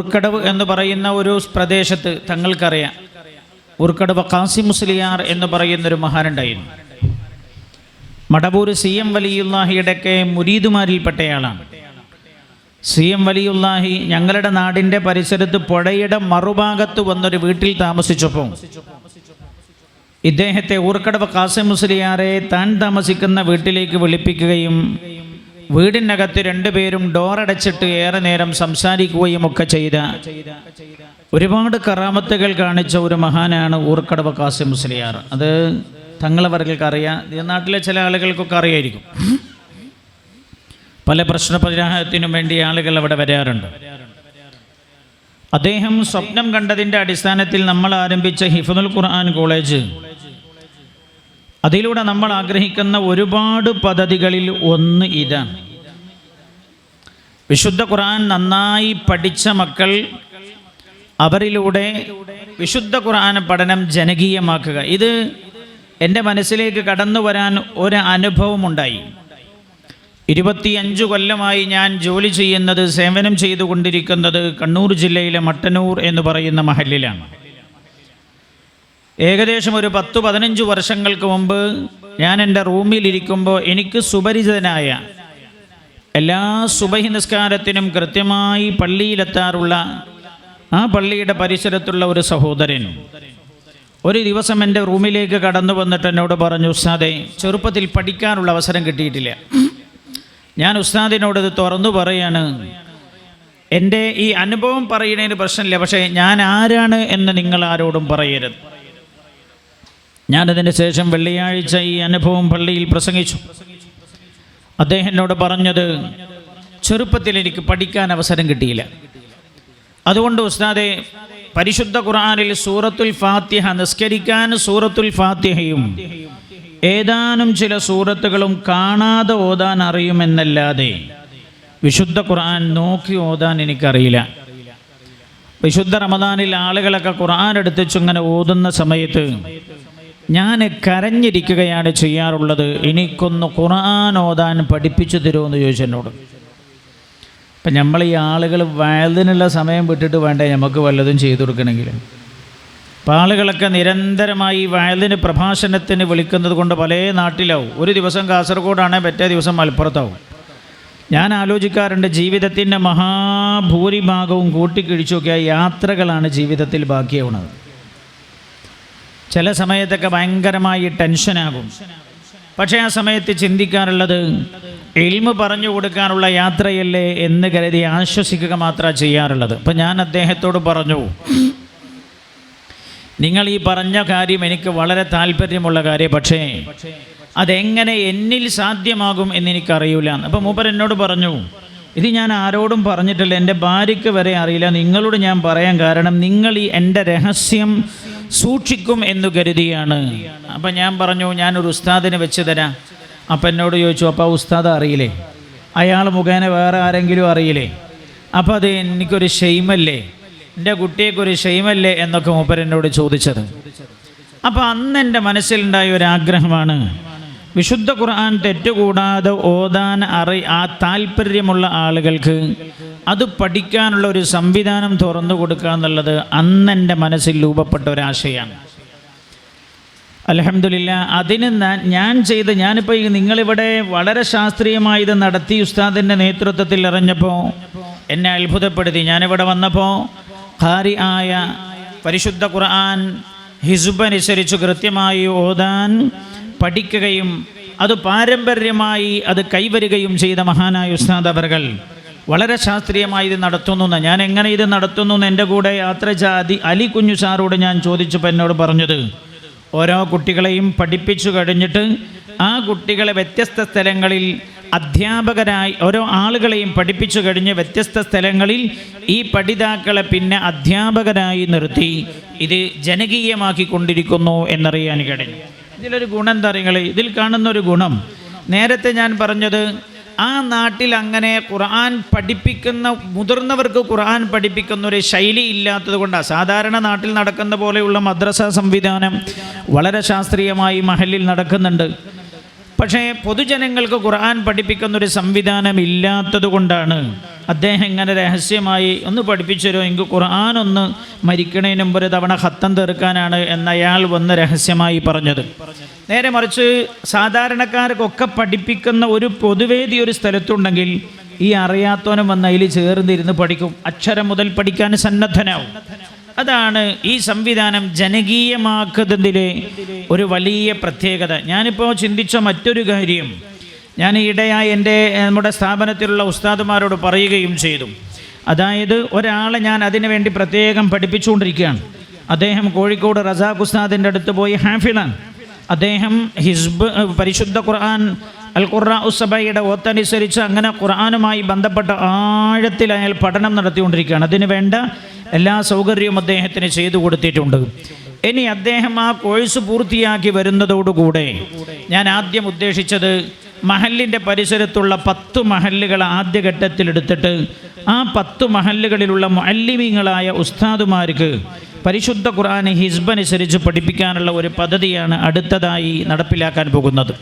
ഉർക്കടവ് എന്ന് പറയുന്ന ഒരു പ്രദേശത്ത് തങ്ങൾക്കറിയാം. ഉർക്കടവ് കാസി മുസ്ലിയാർ എന്ന് പറയുന്നൊരു മഹാനുണ്ടായിരുന്നു. മടവൂർ സി എം വലിയുല്ലാഹിയുടെയൊക്കെ മുരീദുമാരിൽപ്പെട്ടയാളാണ്. സി എം വലിയുല്ലാഹി ഞങ്ങളുടെ നാടിന്റെ പരിസരത്ത് പുഴയുടെ മറുഭാഗത്ത് വന്നൊരു വീട്ടിൽ താമസിച്ചപ്പോൾ ഇദ്ദേഹത്തെ ഊർക്കടവ് കാസിം മുസ്ലിയാറെ താൻ താമസിക്കുന്ന വീട്ടിലേക്ക് വിളിപ്പിക്കുകയും വീടിനകത്ത് രണ്ടുപേരും ഡോറടച്ചിട്ട് ഏറെ നേരം സംസാരിക്കുകയും ഒക്കെ ചെയ്ത ഒരുപാട് കറാമത്തുകൾ കാണിച്ച ഒരു മഹാനാണ് ഊർക്കടവ് കാസിം മുസ്ലിയാർ. അത് തങ്ങളവർക്ക് അറിയാം. നാട്ടിലെ ചില ആളുകൾക്കൊക്കെ അറിയായിരിക്കും. പല പ്രശ്ന പരിഹാരത്തിനും വേണ്ടി ആളുകൾ അവിടെ വരാറുണ്ട്. അദ്ദേഹം സ്വപ്നം കണ്ടതിന്റെ അടിസ്ഥാനത്തിൽ നമ്മൾ ആരംഭിച്ച ഹിഫുൽ ഖുർആൻ കോളേജ് അതിലൂടെ നമ്മൾ ആഗ്രഹിക്കുന്ന ഒരുപാട് പദ്ധതികളിൽ ഒന്ന് ഇതാണ്. വിശുദ്ധ ഖുർആൻ നന്നായി പഠിച്ച മക്കൾ അവരിലൂടെ വിശുദ്ധ ഖുർആൻ പഠനം ജനകീയമാക്കുക. ഇത് എന്റെ മനസ്സിലേക്ക് കടന്നു വരാൻ ഒരു അനുഭവമുണ്ടായി ഇരുപത്തിയഞ്ച് കൊല്ലമായി ഞാൻ ജോലി ചെയ്യുന്നത് സേവനം ചെയ്തുകൊണ്ടിരിക്കുന്നത് കണ്ണൂർ ജില്ലയിലെ മട്ടന്നൂർ എന്ന് പറയുന്ന മഹലിലാണ് ഏകദേശം ഒരു പത്ത് പതിനഞ്ച് വർഷങ്ങൾക്ക് മുമ്പ് ഞാൻ എന്റെ റൂമിലിരിക്കുമ്പോൾ എനിക്ക് സുപരിചിതനായ എല്ലാ സുബഹി നിസ്കാരത്തിനും കൃത്യമായി പള്ളിയിലെത്താറുള്ള ആ പള്ളിയുടെ പരിസരത്തുള്ള ഒരു സഹോദരൻ. ഒരു ദിവസം എന്റെ റൂമിലേക്ക് കടന്നു വന്നിട്ട് എന്നോട് പറഞ്ഞു ഉസ്താദെ ചെറുപ്പത്തിൽ പഠിക്കാനുള്ള അവസരം കിട്ടിയിട്ടില്ല. ഞാൻ ഉസ്താദിനോട് ഇത് തുറന്നു പറയാണ്. എന്റെ ഈ അനുഭവം പറയുന്നതിന് പ്രശ്നമില്ല പക്ഷേ ഞാൻ ആരാണ് എന്ന് നിങ്ങൾ ആരോടും പറയരുത്. ഞാനതിന് ശേഷം വെള്ളിയാഴ്ച ഈ അനുഭവം പള്ളിയിൽ പ്രസംഗിച്ചു. അദ്ദേഹം എന്നോട് പറഞ്ഞത് ചെറുപ്പത്തിൽ എനിക്ക് പഠിക്കാൻ അവസരം കിട്ടിയില്ല. അതുകൊണ്ട് ഉസ്താദെ പരിശുദ്ധ ഖുർആനിൽ സൂറത്തുൽ ഫാത്തിഹ നിസ്കരിക്കാൻ സൂറത്തുൽ ഫാത്തിഹയും ഏതാനും ചില സൂറത്തുകളും കാണാതെ ഓതാൻ അറിയുമെന്നല്ലാതെ വിശുദ്ധ ഖുർആൻ നോക്കി ഓതാൻ എനിക്കറിയില്ല. വിശുദ്ധ റമദാനിൽ ആളുകളൊക്കെ ഖുർആൻ എടുത്തിച്ചിങ്ങനെ ഓതുന്ന സമയത്ത് ഞാൻ കരഞ്ഞിരിക്കുകയാണ് ചെയ്യാറുള്ളത്. എനിക്കൊന്ന് ഖുർആൻ ഓതാൻ പഠിപ്പിച്ചു തരുമെന്ന് ചോദിച്ചു എന്നോട്. അപ്പം നമ്മൾ ഈ ആളുകൾ വയലിനുള്ള സമയം വിട്ടിട്ട് വേണ്ടേ നമുക്ക് വല്ലതും ചെയ്തു കൊടുക്കണമെങ്കിൽ? അപ്പം ആളുകളൊക്കെ നിരന്തരമായി വയലിന് പ്രഭാഷണത്തിന് വിളിക്കുന്നത് കൊണ്ട് പല നാട്ടിലാവും. ഒരു ദിവസം കാസർഗോഡാണ് മറ്റേ ദിവസം മലപ്പുറത്താവും. ഞാൻ ആലോചിക്കാറുണ്ട് ജീവിതത്തിന്റെ മഹാഭൂരിഭാഗവും കൂട്ടിക്കിഴിച്ചു നോക്കിയ യാത്രകളാണ് ജീവിതത്തിൽ ബാക്കിയാവുന്നത്. ചില സമയത്തൊക്കെ ഭയങ്കരമായി ടെൻഷനാകും. പക്ഷേ ആ സമയത്ത് ചിന്തിക്കാറുള്ളത് എൽമ് പറഞ്ഞു കൊടുക്കാനുള്ള യാത്രയല്ലേ എന്ന് കരുതി ആശ്വസിക്കുക മാത്രമാണ് ചെയ്യാറുള്ളത്. അപ്പം ഞാൻ അദ്ദേഹത്തോട് പറഞ്ഞു നിങ്ങൾ ഈ പറഞ്ഞ കാര്യം എനിക്ക് വളരെ താല്പര്യമുള്ള കാര്യം പക്ഷേ അതെങ്ങനെ എന്നിൽ സാധ്യമാകും എന്നെനിക്കറിയില്ല അപ്പം മൂപ്പർ എന്നോട് പറഞ്ഞു ഇത് ഞാൻ ആരോടും പറഞ്ഞിട്ടില്ല. എന്റെ ഭാര്യയ്ക്ക് വരെ അറിയില്ല. നിങ്ങളോട് ഞാൻ പറയാൻ കാരണം നിങ്ങൾ ഈ എന്റെ രഹസ്യം സൂക്ഷിക്കും എന്ന് കരുതിയാണ്. അപ്പം ഞാൻ പറഞ്ഞു ഞാനൊരു ഉസ്താദിന് വെച്ച് തരാം. അപ്പം എന്നോട് ചോദിച്ചു അപ്പോൾ ഉസ്താദ് അറിയില്ലേ? അയാൾ മുഖേന വേറെ ആരെങ്കിലും അറിയില്ലേ? അപ്പോൾ അത് എനിക്കൊരു ഷെയ്മല്ലേ എന്റെ കുട്ടിയേക്കൊരു ഷെയ്മല്ലേ എന്നൊക്കെ മൂപ്പരെന്നോട് ചോദിച്ചത്. അപ്പോൾ അന്ന് എന്റെ മനസ്സിലുണ്ടായ ഒരു ആഗ്രഹമാണ് വിശുദ്ധ ഖുർആൻ തെറ്റുകൂടാതെ ഓതാൻ അറി ആ താല്പര്യമുള്ള ആളുകൾക്ക് അത് പഠിക്കാനുള്ള ഒരു സംവിധാനം തുറന്നു കൊടുക്കുക എന്നുള്ളത് അന്നെന്റെ മനസ്സിൽ രൂപപ്പെട്ട ഒരാശയാണ് അലഹമില്ല അതിന് ഞാൻ ചെയ്ത് ഞാനിപ്പോൾ ഈ നിങ്ങളിവിടെ വളരെ ശാസ്ത്രീയമായി ഇത് നടത്തി ഉസ്താദിന്റെ നേതൃത്വത്തിൽ ഇറഞ്ഞപ്പോൾ എന്നെ അത്ഭുതപ്പെടുത്തി. ഞാനിവിടെ വന്നപ്പോൾ ഖാരി ആയ പരിശുദ്ധ ഖുർആൻ ഹിസുബ് അനുസരിച്ച് കൃത്യമായി ഓതാൻ പഠിക്കുകയും അത് പാരമ്പര്യമായി അത് കൈവരികയും ചെയ്ത മഹാനായ ഉസ്താദ് അവർകൾ വളരെ ശാസ്ത്രീയമായി ഇത് നടത്തുന്നു. ഞാൻ എങ്ങനെ ഇത് നടത്തുന്നു എന്ന് എന്റെ കൂടെ യാത്ര ചാതി അലി കുഞ്ഞു സാറോട് ഞാൻ ചോദിച്ചപ്പോൾ എന്നോട് പറഞ്ഞത് ഓരോ കുട്ടികളെയും പഠിപ്പിച്ചു കഴിഞ്ഞിട്ട് ആ കുട്ടികളെ വ്യത്യസ്ത സ്ഥലങ്ങളിൽ അധ്യാപകരായി ഓരോ ആളുകളെയും പഠിപ്പിച്ചു കഴിഞ്ഞ് വ്യത്യസ്ത സ്ഥലങ്ങളിൽ ഈ പഠിതാക്കളെ പിന്നെ അധ്യാപകരായി നിർത്തി ഇത് ജനകീയമാക്കിക്കൊണ്ടിരിക്കുന്നു എന്നറിയാൻ കഴിഞ്ഞു ഇതിലൊരു ഗുണം എന്താ പറയുക ഇതിൽ കാണുന്ന ഒരു ഗുണം. നേരത്തെ ഞാൻ പറഞ്ഞത് ആ നാട്ടിൽ അങ്ങനെ ഖുർആൻ പഠിപ്പിക്കുന്ന മുതിർന്നവർക്ക് ഖുർആൻ പഠിപ്പിക്കുന്ന ഒരു ശൈലി ഇല്ലാത്തത് കൊണ്ടാണ് സാധാരണ നാട്ടിൽ നടക്കുന്ന പോലെയുള്ള മദ്രസ സംവിധാനം വളരെ ശാസ്ത്രീയമായി മഹലിൽ നടക്കുന്നുണ്ട്. പക്ഷേ പൊതുജനങ്ങൾക്ക് ഖുർആൻ പഠിപ്പിക്കുന്ന ഒരു സംവിധാനം ഇല്ലാത്തത് കൊണ്ടാണ് അദ്ദേഹം ഇങ്ങനെ രഹസ്യമായി ഒന്ന് പഠിപ്പിച്ചു തരുമോ എനിക്ക് ഖുർആൻ ഒന്ന് മരിക്കണതിന് മുമ്പ് ഒരു തവണ ഹത്തം തീർക്കാനാണ് എന്നയാൾ വന്ന് രഹസ്യമായി പറഞ്ഞത്. നേരെ മറിച്ച് സാധാരണക്കാർക്കൊക്കെ പഠിപ്പിക്കുന്ന ഒരു പൊതുവേദി ഒരു സ്ഥലത്തുണ്ടെങ്കിൽ ഈ അറിയാത്തവനും വന്ന് അതിൽ ചേർന്നിരുന്ന് പഠിക്കും. അക്ഷരം മുതൽ പഠിക്കാൻ സന്നദ്ധനാവും. അതാണ് ഈ സംവിധാനം ജനകീയമാക്കുന്നതിലെ ഒരു വലിയ പ്രത്യേകത. ഞാനിപ്പോൾ ചിന്തിച്ച മറ്റൊരു കാര്യം ഞാൻ ഈയിടെയായി എന്റെ നമ്മുടെ സ്ഥാപനത്തിലുള്ള ഉസ്താദുമാരോട് പറയുകയും ചെയ്തു. അതായത് ഒരാളെ ഞാൻ അതിനുവേണ്ടി പ്രത്യേകം പഠിപ്പിച്ചുകൊണ്ടിരിക്കുകയാണ്. അദ്ദേഹം കോഴിക്കോട് റസാഖ് ഉസ്താദിന്റെ അടുത്ത് പോയി ഹാഫിളാണ്. അദ്ദേഹം ഹിസ്ബ് പരിശുദ്ധ ഖുർആൻ അൽ ഖുർആ ഉസബയുടെ ഓത്തനുസരിച്ച് അങ്ങനെ ഖുർആനുമായി ബന്ധപ്പെട്ട ആഴത്തിൽ അയാൾ പഠനം നടത്തിക്കൊണ്ടിരിക്കുകയാണ്. അതിന് വേണ്ട എല്ലാ സൗകര്യവും അദ്ദേഹത്തിന് ചെയ്തു കൊടുത്തിട്ടുണ്ട്. ഇനി അദ്ദേഹം ആ കോഴ്സ് പൂർത്തിയാക്കി വരുന്നതോടുകൂടെ ഞാൻ ആദ്യം ഉദ്ദേശിച്ചത് മഹലിന്റെ പരിസരത്തുള്ള പത്ത് മഹല്ലുകൾ ആദ്യഘട്ടത്തിലെടുത്തിട്ട് ആ പത്ത് മഹല്ലുകളിലുള്ള മുഅല്ലിമീങ്ങളായ ഉസ്താദുമാർക്ക് പരിശുദ്ധ ഖുർആൻ ഹിസ്ബ് അനുസരിച്ച് പഠിപ്പിക്കാനുള്ള ഒരു പദ്ധതിയാണ് അടുത്തതായി നടപ്പിലാക്കാൻ പോകുന്നത്.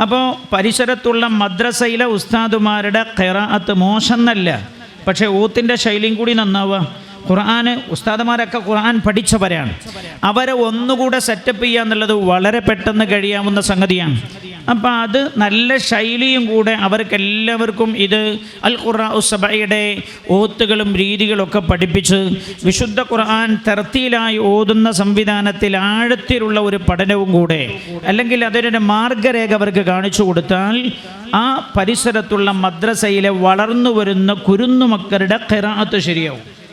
അപ്പോൾ പരിസരത്തുള്ള മദ്രസയിലെ ഉസ്താദുമാരുടെ ഖിറാഅത്ത് മോശമെന്നല്ല പക്ഷേ ഊത്തിന്റെ ശൈലിയും കൂടി നന്നാവുക ഖുർആന് ഉസ്താദമാരൊക്കെ ഖുർആൻ പഠിച്ചവരാണ്. അവരെ ഒന്നുകൂടെ സെറ്റപ്പ് ചെയ്യുക എന്നുള്ളത് വളരെ പെട്ടെന്ന് കഴിയാവുന്ന സംഗതിയാണ്. അപ്പം അത് നല്ല ശൈലിയും കൂടെ അവർക്ക് എല്ലാവർക്കും ഇത് അൽ ഉസബയുടെ ഓത്തുകളും രീതികളൊക്കെ പഠിപ്പിച്ച് വിശുദ്ധ ഖുർആൻ തെർത്തിയിലായി ഓതുന്ന സംവിധാനത്തിൽ ആഴത്തിലുള്ള ഒരു പഠനവും കൂടെ അല്ലെങ്കിൽ അതിനൊരു മാർഗരേഖ അവർക്ക് കാണിച്ചു കൊടുത്താൽ ആ പരിസരത്തുള്ള മദ്രസയിലെ വളർന്നു വരുന്ന കുരുന്നുമക്കളുടെ ഖിറാത്ത് ശരിയാവും.